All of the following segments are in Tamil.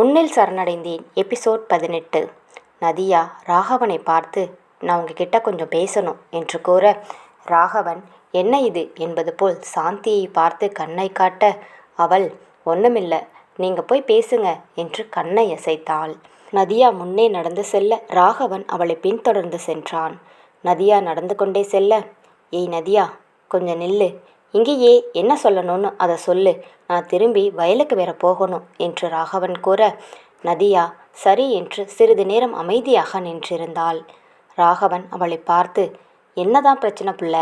உன்னில் சரணடைந்தேன். எபிசோட் பதினெட்டு. நதியா ராகவனை பார்த்து நான் உங்ககிட்ட கொஞ்சம் பேசணும் என்று கூற ராகவன் என்ன இது? என்பது போல் சாந்தியை பார்த்து கண்ணை காட்ட அவள் ஒன்றுமில்ல நீங்கள் போய் பேசுங்க என்று கண்ணை அசைத்தாள். நதியா முன்னே நடந்து செல்ல ராகவன் அவளை பின்தொடர்ந்து சென்றான். நதியா நடந்து கொண்டே செல்ல ஏய் நதியா கொஞ்சம் நில்லு. இங்கேயே என்ன சொல்லணும்னு அதை சொல்லு. நான் திரும்பி வயலுக்கு வேற போகணும் என்று ராகவன் கூற நதியா சரி என்று சிறிது நேரம் அமைதியாக நின்றிருந்தாள். ராகவன் அவளை பார்த்து என்னதான் பிரச்சனை புள்ள?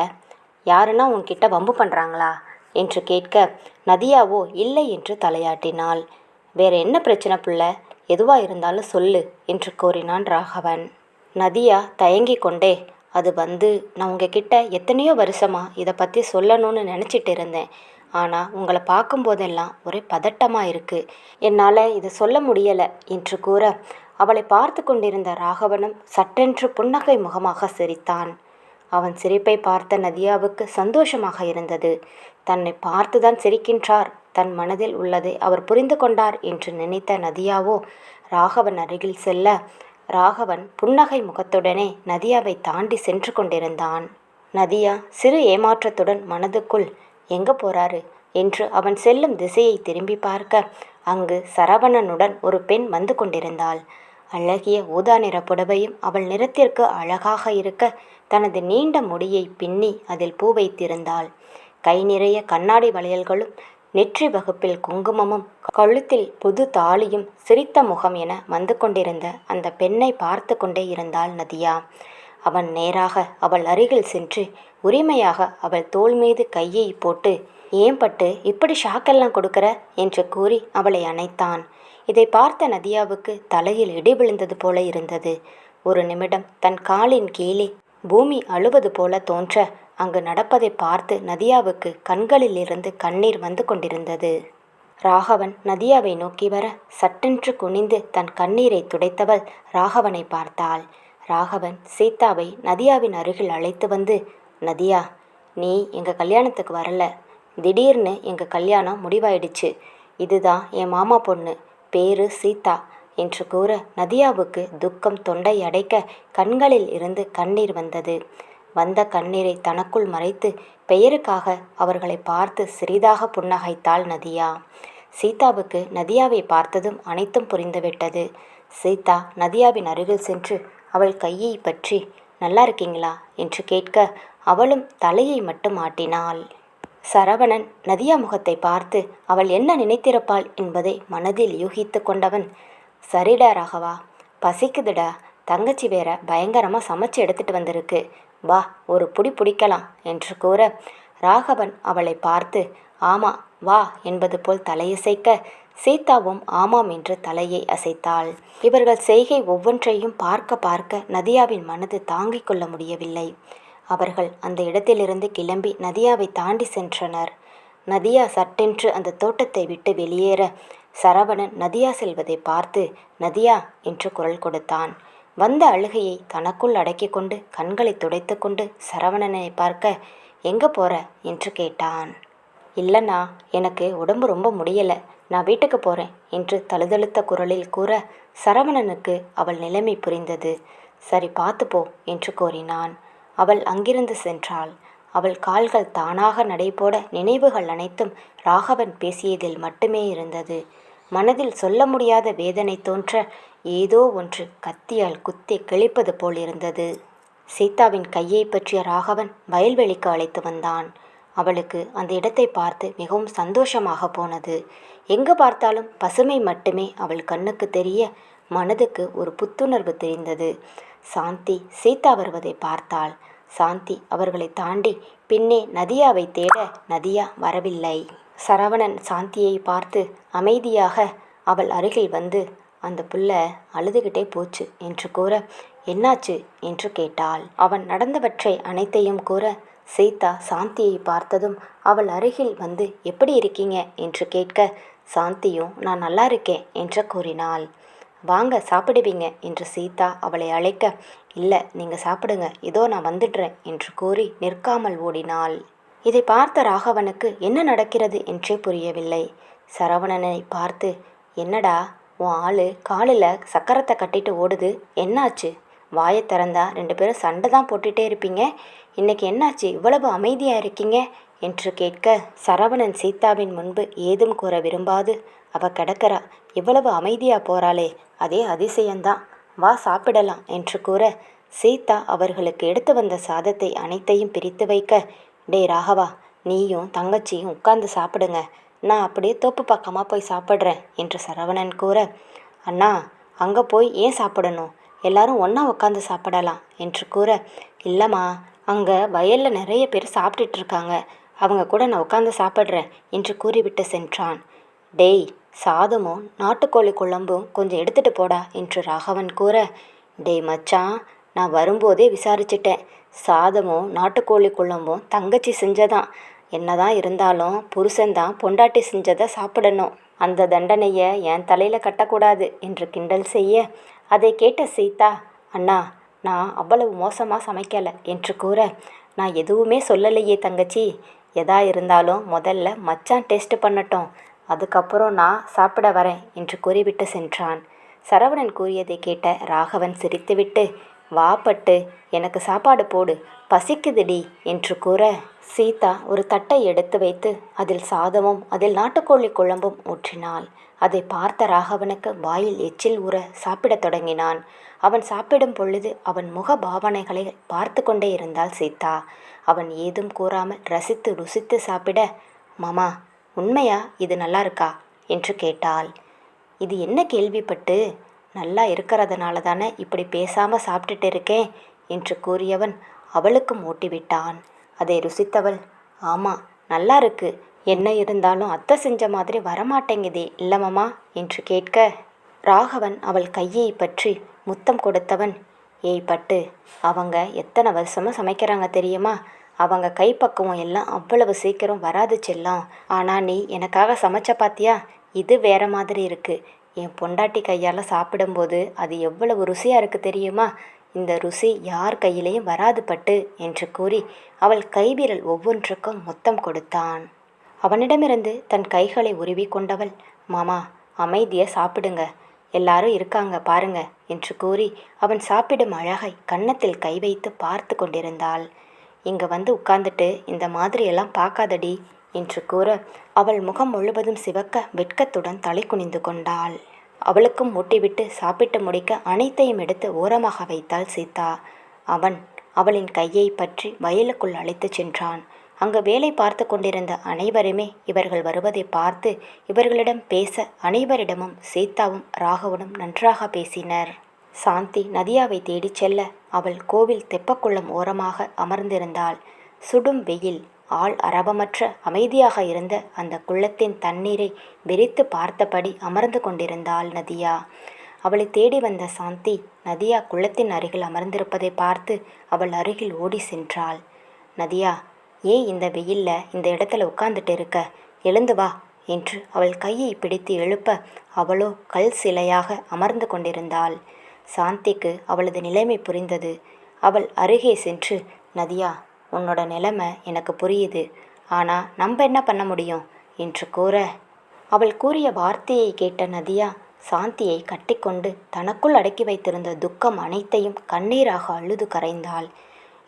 யாருன்னா உன்கிட்ட வம்பு பண்ணுறாங்களா என்று கேட்க நதியாவோ இல்லை என்று தலையாட்டினாள். வேற என்ன பிரச்சனை புள்ள? எதுவாக இருந்தாலும் சொல்லு என்று கூறினான் ராகவன். நதியா தயங்கி கொண்டே அது வந்து நான் உங்கக்கிட்ட எத்தனையோ வருஷமாக இதை பற்றி சொல்லணும்னு நினச்சிட்டு இருந்தேன். ஆனால் உங்களை பார்க்கும்போதெல்லாம் ஒரே பதட்டமாக இருக்குது என்னால் இதை சொல்ல முடியலை என்று கூற அவளை பார்த்து கொண்டிருந்த ராகவனும் சட்டென்று புன்னகை முகமாக சிரித்தான். அவன் சிரிப்பை பார்த்த நதியாவுக்கு சந்தோஷமாக இருந்தது. தன்னை பார்த்துதான் சிரிக்கின்றார். தன் மனதில் உள்ளதை அவர் புரிந்து கொண்டார் என்று நினைத்த நதியாவோ ராகவன் அருகில் செல்ல ராகவன் புன்னகை முகத்துடனே நதியாவை தாண்டி சென்று கொண்டிருந்தான். நதியா சிறு ஏமாற்றத்துடன் மனதுக்குள் எங்க போறாரு? என்று அவன் செல்லும் திசையை திரும்பி பார்க்க அங்கு சரவணனுடன் ஒரு பெண் வந்து கொண்டிருந்தாள். அழகிய ஊதா நிற புடவையும் அவள் நிறத்திற்கு அழகாக இருக்க தனது நீண்ட முடியை பின்னி அதில் பூ வைத்திருந்தாள். கை நிறைய கண்ணாடி வளையல்களும் நெற்றி வகுப்பில் குங்குமமும் கழுத்தில் புது தாலியும் சிரித்த முகம் என வந்து கொண்டிருந்த அந்த பெண்ணை பார்த்து கொண்டே இருந்தாள் நதியா. அவன் நேராக அவள் அருகில் சென்று உரிமையாக அவள் தோள் மீது கையை போட்டு ஏன் பட்டு இப்படி ஷாக்கெல்லாம் கொடுக்கற? என்று கூறி அவளை அணைத்தான். இதை பார்த்த நதியாவுக்கு தலையில் இடி விழுந்தது போல இருந்தது. ஒரு நிமிடம் தன் காலின் கீழே பூமி அழுவது போல தோன்ற அங்கு நடப்பதை பார்த்து நதியாவுக்கு கண்களிலிருந்து கண்ணீர் வந்து கொண்டிருந்தது. ராகவன் நதியாவை நோக்கி வர சட்டென்று குனிந்து தன் கண்ணீரை துடைத்தவள் ராகவனை பார்த்தாள். ராகவன் சீதாவை நதியாவின் அருகில் அழைத்து வந்து நதியா நீ எங்கள் கல்யாணத்துக்கு வரல. திடீர்னு எங்கள் கல்யாணம் முடிவாயிடுச்சு. இதுதான் என் மாமா பொண்ணு. பேரு சீதா. என்று கூற நதியாவுக்கு துக்கம் தொண்டை அடைக்க கண்களில் இருந்து கண்ணீர் வந்தது. வந்த கண்ணீரை தனக்குள் மறைத்து பெயருக்காக அவர்களை பார்த்து சிறிதாக புன்னகைத்தாள் நதியா. சீதாவுக்கு நதியாவை பார்த்ததும் அனைத்தும் புரிந்துவிட்டது சீதா நதியாவின் அருகில் சென்று அவள் கையை பற்றி நல்லா இருக்கீங்களா என்று கேட்க அவளும் தலையை மட்டும் ஆட்டினாள். சரவணன் நதியா முகத்தை பார்த்து அவள் என்ன நினைத்திருப்பாள் என்பதை மனதில் யூகித்து கொண்டவன் சரிடா ராகவா. பசிக்குதுடா. தங்கச்சி வேற பயங்கரமாக சமைச்சு எடுத்துட்டு வந்திருக்கு. வா ஒரு புடி பிடிக்கலாம் என்று கூற ராகவன் அவளை பார்த்து ஆமா வா என்பது போல் தலையசைக்க சீதாவும் ஆமாம் என்று தலையை அசைத்தாள். இவர்கள் செய்கை ஒவ்வொன்றையும் பார்க்க பார்க்க நதியாவின் மனது தாங்கிக் கொள்ள முடியவில்லை. அவர்கள் அந்த இடத்திலிருந்து கிளம்பி நதியாவை தாண்டி சென்றனர். நதியா சட்டென்று அந்த தோட்டத்தை விட்டு வெளியேற சரவணன் நதியா செல்வதை பார்த்து நதியா என்று குரல் கொடுத்தான். வந்த அழுகையை தனக்குள் அடக்கி கொண்டு கண்களை துடைத்து கொண்டு சரவணனை பார்க்க எங்கே போற? என்று கேட்டான். இல்லைண்ணா எனக்கு உடம்பு ரொம்ப முடியலை. நான் வீட்டுக்கு போகிறேன் என்று தழுதழுத்த குரலில் கூற சரவணனுக்கு அவள் நிலைமை புரிந்தது. சரி பார்த்து போ என்று கூறினான். அவள் அங்கிருந்து சென்றாள். அவள் கால்கள் தானாக நடைபோட நினைவுகள் அனைத்தும் ராகவன் பேசியதில் மட்டுமே இருந்தது. மனதில் சொல்ல முடியாத வேதனை தோன்ற ஏதோ ஒன்று கத்தியால் குத்தி கிழிப்பது போல் இருந்தது. சீதாவின் கையை பற்றிய ராகவன் வயல்வெளிக்கு அழைத்து வந்தான். அவளுக்கு அந்த இடத்தை பார்த்து மிகவும் சந்தோஷமாக போனது. எங்கு பார்த்தாலும் பசுமை மட்டுமே அவள் கண்ணுக்கு தெரிய மனதுக்கு ஒரு புத்துணர்வு தெரிந்தது. சாந்தி சீதா வருவதை பார்த்தாள். சாந்தி அவர்களை தாண்டி பின்னே நதியாவை தேட நதியா வரவில்லை. சரவணன் சாந்தியை பார்த்து அமைதியாக அவள் அருகில் வந்து அந்த புள்ள அழுதுகிட்டே போச்சு என்று கூற என்னாச்சு? என்று கேட்டாள். அவன் நடந்தவற்றை அனைத்தையும் கூற சீதா சாந்தியை பார்த்ததும் அவள் அருகில் வந்து எப்படி இருக்கீங்க? என்று கேட்க சாந்தியும் நான் நல்லா இருக்கேன் என்று கூறினாள். வாங்க சாப்பிடுவீங்க என்று சீதா அவளை அழைக்க. இல்லை நீங்கள் சாப்பிடுங்க இதோ நான் வந்துடுறேன் என்று கூறி நிற்காமல் ஓடினாள். இதை பார்த்த ராகவனுக்கு என்ன நடக்கிறது என்றே புரியவில்லை. சரவணனை பார்த்து என்னடா உன் ஆள் காலில் சக்கரத்தை கட்டிட்டு ஓடுது என்னாச்சு? வாயை திறந்தா ரெண்டு பேரும் சண்டை தான் போட்டுகிட்டே இருப்பீங்க. இன்னைக்கு என்னாச்சு? இவ்வளவு அமைதியாக இருக்கீங்க. என்று கேட்க சரவணன் சீதாவின் முன்பு ஏதும் கூற விரும்பாது. அவ கிடக்கிறா. இவ்வளவு அமைதியாக போறாளே. அதே அதிசயம்தான். வா சாப்பிடலாம் என்று கூற சீதா அவர்களுக்கு எடுத்து வந்த சாதத்தை அனைத்தையும் பிரித்து வைக்க டே ராகவா நீயும் தங்கச்சியும் உட்கார்ந்து சாப்பிடுங்க. நான் அப்படியே தோப்பு பக்கமாக போய் சாப்பிட்றேன் என்று சரவணன் கூற அண்ணா அங்கே போய் ஏன் சாப்பிடணும்? எல்லாரும் ஒன்றா உட்காந்து சாப்பிடலாம் என்று கூற இல்லைம்மா அங்கே வயலில் நிறைய பேர் சாப்பிட்டுட்டு இருக்காங்க. அவங்க கூட நான் உட்காந்து சாப்பிட்றேன் என்று கூறிவிட்டு சென்றான். டேய் சாதமும் நாட்டுக்கோழி குழம்பும் கொஞ்சம் எடுத்துட்டு போடா என்று ராகவன் கூற. டேய் மச்சான் நான் வரும்போதே விசாரிச்சிட்டேன். சாதமும் நாட்டுக்கோழி குழம்பும் தங்கச்சி செஞ்சதான் என்னதான் இருந்தாலும் புருஷன்தான் பொண்டாட்டி செஞ்சதை சாப்பிடணும். அந்த தண்டனையை என் தலையில் கட்டக்கூடாது என்று கிண்டல் செய்ய. அதை கேட்ட சீதா அண்ணா நான் அவ்வளவு மோசமாக சமைக்கலை என்று கூற. நான் எதுவுமே சொல்லலையே தங்கச்சி. எதா இருந்தாலும் முதல்ல மச்சான் டேஸ்ட் பண்ணட்டும். அதுக்கப்புறம் நான் சாப்பிட வரேன் என்று கூறிவிட்டு சென்றான். சரவணன் கூறியதை கேட்ட ராகவன் சிரித்துவிட்டு வாப்பட்டு எனக்கு சாப்பாடு போடு. பசிக்குதுடி என்று கூற சீதா ஒரு தட்டை எடுத்து வைத்து அதில் சாதமும் அதில் நாட்டுக்கோழி குழம்பும் ஊற்றினாள். அதை பார்த்த ராகவனுக்கு வாயில் எச்சில் ஊற சாப்பிடத் தொடங்கினான். அவன் சாப்பிடும் பொழுது அவன் முக பாவனைகளை பார்த்து கொண்டே இருந்தாள் சீதா. அவன் ஏதும் கூறாமல் ரசித்து ருசித்து சாப்பிட மாமா உண்மையா? இது நல்லா இருக்கா? என்று கேட்டாள். இது என்ன கேள்விப்பட்டு? நல்லா இருக்கிறதுனால தானே இப்படி பேசாமல் சாப்பிட்டுட்டு இருக்கேன்? என்று கூறியவன் அவளுக்கும் ஊட்டிவிட்டான் அதை ருசித்தவள் ஆமாம் நல்லா இருக்கு. என்ன இருந்தாலும் அத்தை செஞ்ச மாதிரி வரமாட்டேங்குதே இல்லமாமா என்று கேட்க ராகவன் அவள் கையை பற்றி முத்தம் கொடுத்தவன். ஏய் பட்டு அவங்க எத்தனை வருஷமாக சமைக்கிறாங்க தெரியுமா? அவங்க கைப்பக்குவம் எல்லாம் அவ்வளவு சீக்கிரம் வராது செல்லம். ஆனால் நீ எனக்காக சமைச்ச பாத்தியா? இது வேற மாதிரி இருக்குது என் பொண்டாட்டி கையால் சாப்பிடும்போது அது எவ்வளவு ருசியாக இருக்குது தெரியுமா? இந்த ருசி யார் கையிலையும் வராது பட்டு என்று கூறி அவள் கைவிரல் ஒவ்வொன்றுக்கும் முத்தம் கொடுத்தான். அவனிடமிருந்து தன் கைகளை உருவி கொண்டவள் மாமா அமைதியை சாப்பிடுங்க. எல்லாரும் இருக்காங்க பாருங்க என்று கூறி அவன் சாப்பிடும் அழகை கன்னத்தில் கை வைத்து பார்த்து கொண்டிருந்தாள். இங்க வந்து உட்கார்ந்துட்டு இந்த மாதிரியெல்லாம் பார்க்காதடி என்று கூற அவள் முகம் முழுவதும் சிவக்க வெட்கத்துடன் தலை குனிந்து கொண்டாள். அவளுக்கும் ஊட்டிவிட்டு சாப்பிட்டு முடிக்க அனைத்தையும் எடுத்து ஓரமாக வைத்தாள் சீதா. அவன் அவளின் கையை பற்றி வயலுக்குள் அழைத்துச் சென்றான். அங்கு வேலை பார்த்து கொண்டிருந்த அனைவருமே இவர்கள் வருவதை பார்த்து இவர்களிடம் பேச அனைவரிடமும் சீதாவும் ராகவனும் நன்றாக பேசினர். சாந்தி நதியாவை தேடிச் செல்ல அவள் கோவில் தெப்பக்குளம் ஓரமாக அமர்ந்திருந்தாள். சுடும் வெயில் ஆள் அரவமற்ற அமைதியாக இருந்த அந்த குள்ளத்தின் தண்ணீரை வெறித்து பார்த்தபடி அமர்ந்து கொண்டிருந்தாள் நதியா. அவளை தேடி வந்த சாந்தி நதியா குளத்தின் அருகில் அமர்ந்திருப்பதை பார்த்து அவள் அருகில் ஓடி சென்றாள். நதியா ஏன் இந்த வெயிலில் இந்த இடத்துல உட்காந்துட்டு இருக்க. எழுந்து வா என்று அவள் கையை பிடித்து எழுப்ப அவளோ கல் சிலையாக அமர்ந்து கொண்டிருந்தாள். சாந்திக்கு அவளது நிலைமை புரிந்தது. அவள் அருகே சென்று நதியா உன்னோட நிலைமை எனக்கு புரியுது. ஆனால் நம்ம என்ன பண்ண முடியும்? என்று கூற. அவள் கூறிய வார்த்தையை கேட்ட நதியா சாந்தியை கட்டிக்கொண்டு தனக்குள் அடக்கி வைத்திருந்த துக்கம் அனைத்தையும் கண்ணீராக அழுது கரைந்தாள்.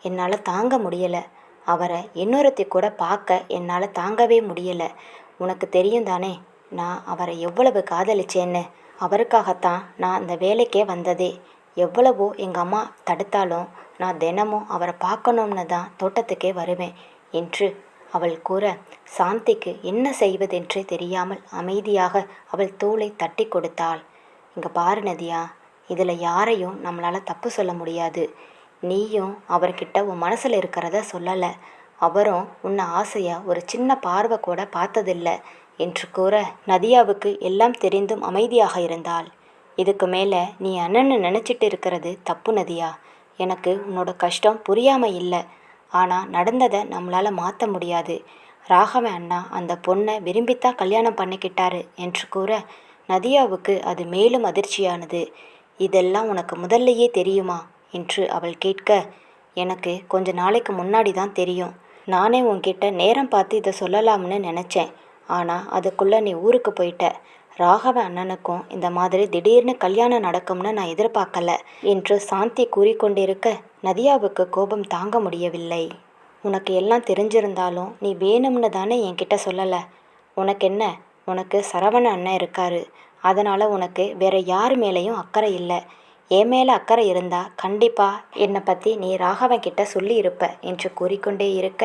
என்னால் தாங்க முடியலை. அவரை இன்னொருத்தி கூட பார்க்க என்னால் தாங்கவே முடியலை. உனக்கு தெரியும் தானே நான் அவரை எவ்வளவு காதலிச்சேன்னு. அவருக்காகத்தான் நான் அந்த வேலைக்கே வந்ததே. எவ்வளவோ எங்கள் அம்மா தடுத்தாலும் நான் தினமும் அவரை பார்க்கணும்னு தான் தோட்டத்துக்கே வருவேன் என்று அவள் கூற சாந்திக்கு என்ன செய்வதென்றே தெரியாமல் அமைதியாக அவள் தூளை தட்டி கொடுத்தாள். இங்கே பாரு நதியா இதில் யாரையும் நம்மளால் தப்பு சொல்ல முடியாது. நீயும் அவர்கிட்ட உன் மனசில் இருக்கிறத சொல்லலை. அவரும் உன்னை ஆசையாக ஒரு சின்ன பார்வை கூட பார்த்ததில்ல என்று கூற நதியாவுக்கு எல்லாம் தெரிந்தும் அமைதியாக இருந்தாள். இதுக்கு மேலே நீ அண்ணன்னு நினச்சிட்டு இருக்கிறது தப்பு நதியா? எனக்கு உன்னோட கஷ்டம் புரியாமல் இல்லை. ஆனால் நடந்ததை நம்மளால் மாற்ற முடியாது. ராகவன் அண்ணா அந்த பொண்ணை விரும்பித்தான் கல்யாணம் பண்ணிக்கிட்டாரு என்று கூற நதியாவுக்கு அது மேலும் அதிர்ச்சியானது. இதெல்லாம் உனக்கு முதல்லையே தெரியுமா? என்று அவள் கேட்க எனக்கு கொஞ்ச நாளைக்கு முன்னாடி தான் தெரியும். நானே உன்கிட்ட நேரம் பார்த்து இதை சொல்லலாம்னு நினச்சேன். ஆனால் அதுக்குள்ளே நீ ஊருக்கு போயிட்ட. ராகவ அண்ணனுக்கும் இந்த மாதிரி திடீர்னு கல்யாணம் நடக்கும்னு நான் எதிர்பார்க்கல என்று சாந்தி கூறிக்கொண்டிருக்க நதியாவுக்கு கோபம் தாங்க முடியவில்லை. உனக்கு எல்லாம் தெரிஞ்சிருந்தாலும் நீ வேணும்னு தானே என்கிட்ட சொல்லலை. உனக்கு என்ன? உனக்கு சரவண அண்ணன் இருக்காரு. அதனால் உனக்கு வேற யார் மேலேயும் அக்கறை இல்லை. என் மேலே அக்கறை இருந்தா கண்டிப்பா என்னை பற்றி நீ ராகவன் கிட்ட சொல்லி இருப்ப என்று கூறிக்கொண்டே இருக்க.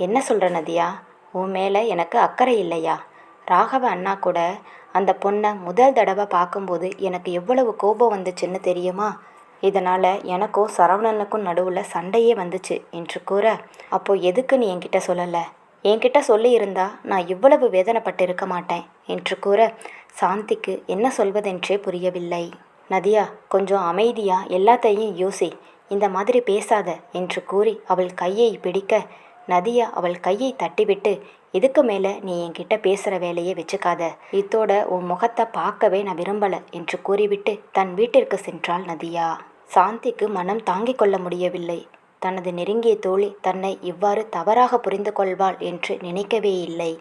என்ன சொல்கிற நதியா? உன் மேலே எனக்கு அக்கறை இல்லையா? ராகவ அண்ணா கூட அந்த பொண்ணை முதல் தடவை பார்க்கும்போது எனக்கு எவ்வளவு கோபம் வந்துச்சுன்னு தெரியுமா? இதனால் எனக்கும் சரவணனுக்கும் நடுவில் சண்டையே வந்துச்சு என்று கூற அப்போ எதுக்கு நீ என்கிட்ட சொல்லலை? என்கிட்ட சொல்லியிருந்தா நான் இவ்வளவு வேதனைப்பட்டு இருக்க மாட்டேன் என்று கூற சாந்திக்கு என்ன சொல்வதென்றே புரியவில்லை. நதியா கொஞ்சம் அமைதியா எல்லாத்தையும் யோசி. இந்த மாதிரி பேசாத என்று கூறி அவள் கையை பிடிக்க நதியா அவள் கையை தட்டிவிட்டு இதுக்கு மேலே நீ என்கிட்ட பேசுகிற வேலையை வச்சுக்காத. இத்தோட உன் முகத்தை பார்க்கவே நான் விரும்பலை என்று கூறிவிட்டு தன் வீட்டிற்கு சென்றாள் நதியா. சாந்திக்கு மனம் தாங்கிக் கொள்ள முடியவில்லை. தனது நெருங்கிய தோழி தன்னை இவ்வாறு தவறாக புரிந்து கொள்வாள் என்று நினைக்கவே இல்லை.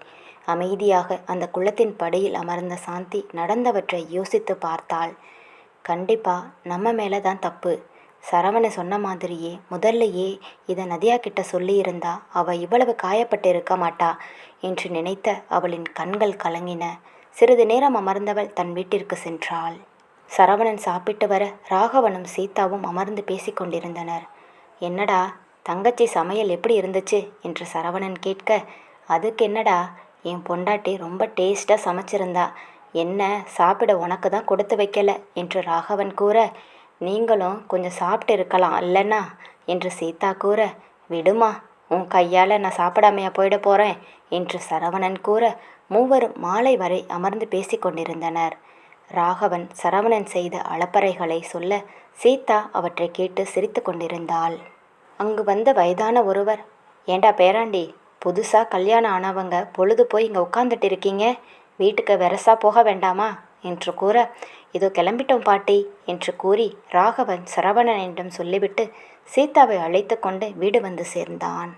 அமைதியாக அந்த குளத்தின் படியில் அமர்ந்த சாந்தி நடந்தவற்றை யோசித்து பார்த்தாள். கண்டிப்பாக நம்ம மேலே தான் தப்பு. சரவணை சொன்ன மாதிரியே முதல்லையே இதை நதியா கிட்ட சொல்லியிருந்தா அவ இவ்வளவு காயப்பட்டு இருக்க மாட்டா என்று நினைத்த அவளின் கண்கள் கலங்கின. சிறிது நேரம் அமர்ந்தவள் தன் வீட்டிற்கு சென்றாள். சரவணன் சாப்பிட்டு வர ராகவனும் சீதாவும் அமர்ந்து பேசிக்கொண்டிருந்தனர் என்னடா தங்கச்சி சமையல் எப்படி இருந்துச்சு? என்று சரவணன் கேட்க அதுக்கு என்னடா? என் பொண்டாட்டி ரொம்ப டேஸ்ட்டாக சமைச்சிருந்தா. என்ன சாப்பிட உனக்கு தான் கொடுத்து வைக்கல? என்று ராகவன் கூற நீங்களும் கொஞ்சம் சாப்பிட்டு இருக்கலாம் இல்லைன்னா? என்று சீதா கூற விடுமா உன் கையால் நான் சாப்பிடாமையா போயிட போகிறேன் என்று சரவணன் கூற மூவரும் மாலை வரை அமர்ந்து பேசிக்கொண்டிருந்தனர் ராகவன் சரவணன் செய்த அளப்பறைகளை சொல்ல சீதா அவற்றை கேட்டு சிரித்து கொண்டிருந்தாள். அங்கு வந்த வயதான ஒருவர் ஏண்டா பேராண்டி புதுசாக கல்யாணம் ஆனவங்க பொழுது போய் இங்கே உட்காந்துட்டு இருக்கீங்க? வீட்டுக்கு வெரசா போக வேண்டாமா? என்று கூற இதோ கிளம்பிட்டோம் பாட்டி என்று கூறி ராகவன் சரவணனிடம் சொல்லிவிட்டு சீதாவை அழைத்து கொண்டு வீடு வந்து சேர்ந்தான்.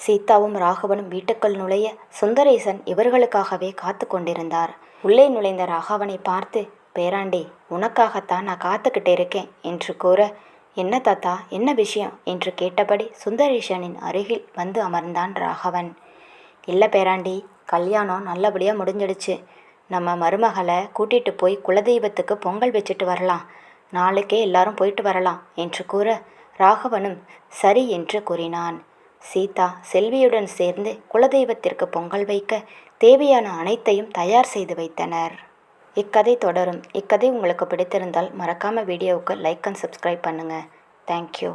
சீதாவும் ராகவனும் வீட்டுக்குள் நுழைய சுந்தரேசன் இவர்களுக்காகவே காத்து கொண்டிருந்தார். உள்ளே நுழைந்த ராகவனை பார்த்து பேராண்டி உனக்காகத்தான் நான் காத்துக்கிட்டு இருக்கேன் என்று கூற என்ன தாத்தா என்ன விஷயம்? என்று கேட்டபடி சுந்தரேசனின் அருகில் வந்து அமர்ந்தான் ராகவன். இல்லை பேராண்டி கல்யாணம் நல்லபடியாக முடிஞ்சிடுச்சு. நம்ம மருமகளை கூட்டிகிட்டு போய் குலதெய்வத்துக்கு பொங்கல் வச்சுட்டு வரலாம். நாளைக்கே எல்லாரும் போயிட்டு வரலாம் என்று கூற ராகவனும் சரி என்று கூறினான். சீதா செல்வியுடன் சேர்ந்து குலதெய்வத்திற்கு பொங்கல் வைக்க தேவையான அனைத்தையும் தயார் செய்து வைத்தனர். இக்கதை தொடரும். இக்கதை உங்களுக்கு பிடித்திருந்தால் மறக்காமல் வீடியோவுக்கு லைக் அண்ட் சப்ஸ்கிரைப் பண்ணுங்கள் தேங்க்யூ